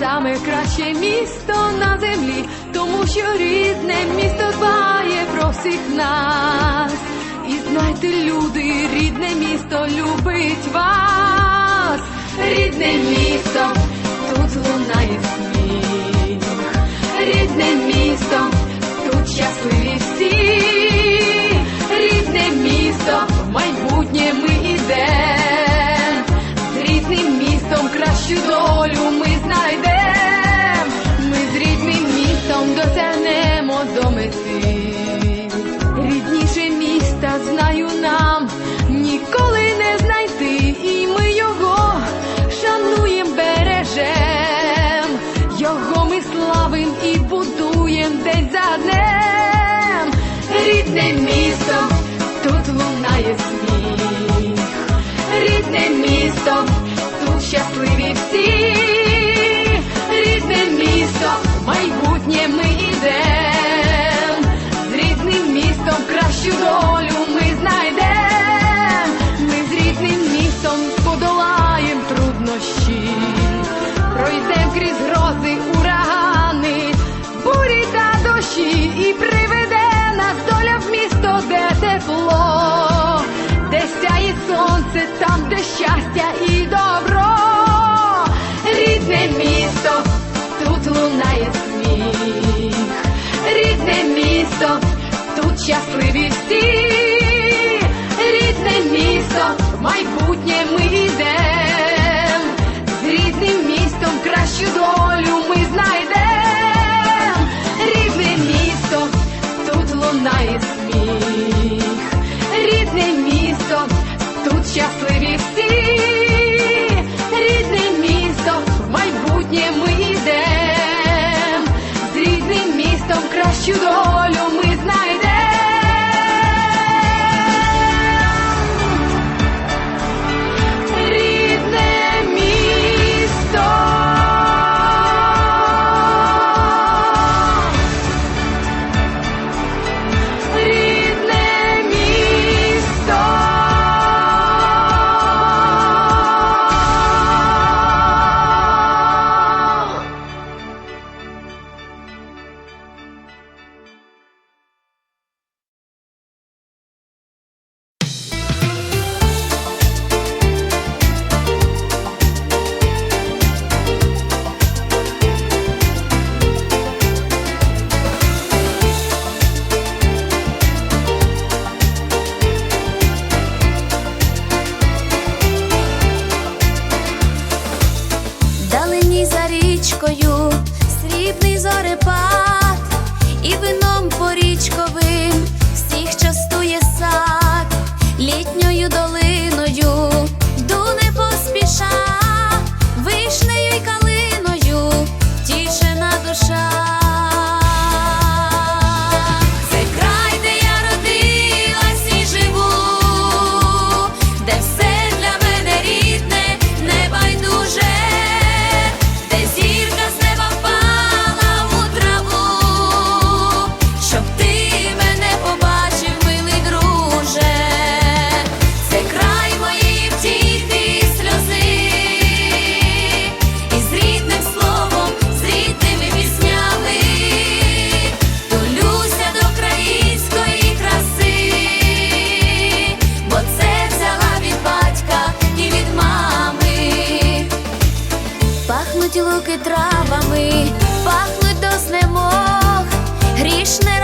саме краще місто на землі, тому що рідне місто дбає про всіх нас. І знайте, люди, рідне місто любить вас, рідне місто, тут лунає сміх, рідне місто, тут щасливі Рідне місто, тут лунає сміх, рідне місто, тут щасливі всі, щасливі всі, рідне місто, в майбутнє ми йдем, з рідним містом кращу долю ми знайдем, рідне місто, тут лунає сміх, рідне місто, тут щасливі всі, рідне місто, майбутнє ми йдем, з рідним містом кращу долю Далині за річкою срібний зорепад, і вином порічковим всіх частує сад, літньою долиною Пахнуть